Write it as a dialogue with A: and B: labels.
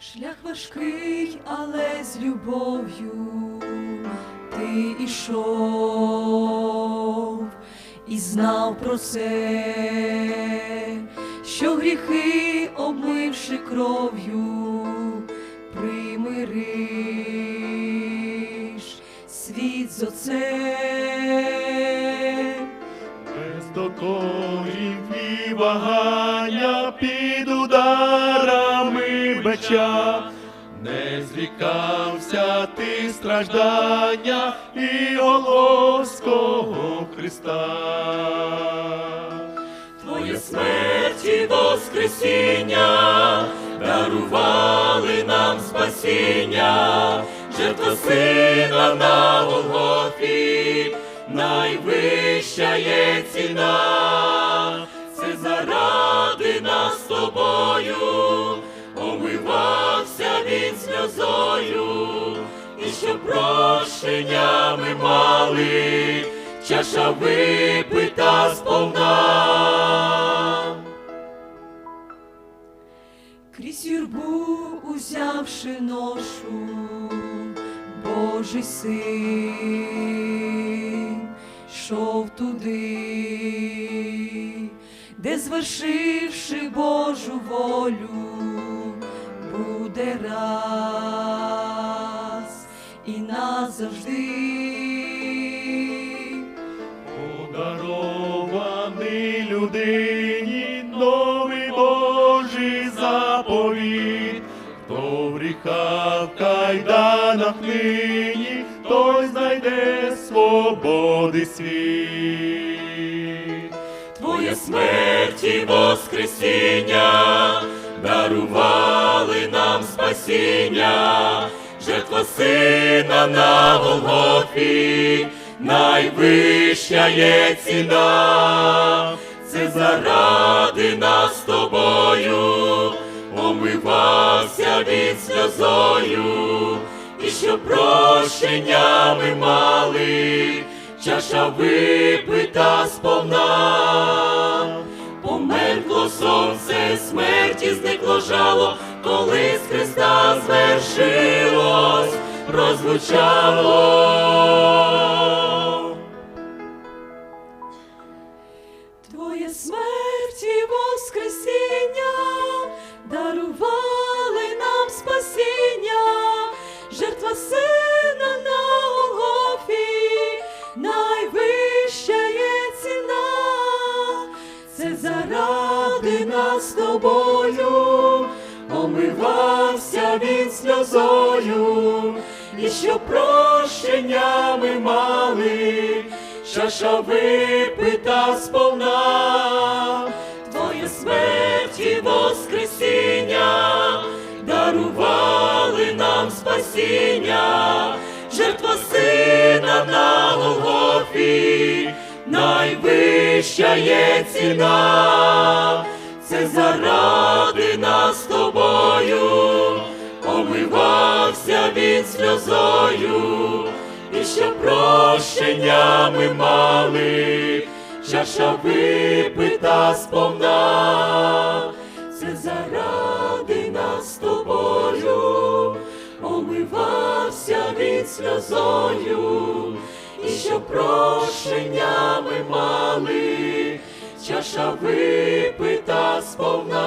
A: Шлях важкий, але з любов'ю ти ішов і знав про це, що гріхи, обмивши кров'ю, примириш світ з отцем.
B: Без докорів і вагання ударами не зрікався ти страждання і Голоского Христа.
A: Твоє смерть і воскресіння дарували нам спасіння, жертва сина на Голгофі, найвища є ціна, заради нас тобою, прощення ми мали, чаша випита сповна. Крізь юрбу узявши ношу, Божий син, йшов туди, де звершивши Божу волю, буде раз назавжди.
B: Подарований людині новий Божий заповіт, хто в гріхах кайданах нині, той знайде свободи світ.
A: Твоє смерть і воскресіння дарували нам спасіння, жертва сина на Голгофі, найвища є ціна, це заради нас тобою, омивався він сльозою, і що прощення ми мали, чаша випита сповна. Померкло сонце, смерті зникло жало, коли прозвучало. Твоє смерть і воскресіння дарували нам спасіння, жертва сина на Голгофі, найвища є ціна, це заради нас тобою, омивався він сльозою, і що прощення ми мали, чаша випита сповна, Твоє смерть і воскресіння дарували нам спасіння, жертва сина на Голгофі, найвища є ціна, це нас з тобою, омивався він сльозою, і що прощення ми мали, чаша випита сповна, це заради нас з тобою, омивався він сльозою, і що прощення ми мали, чаша випита сповна.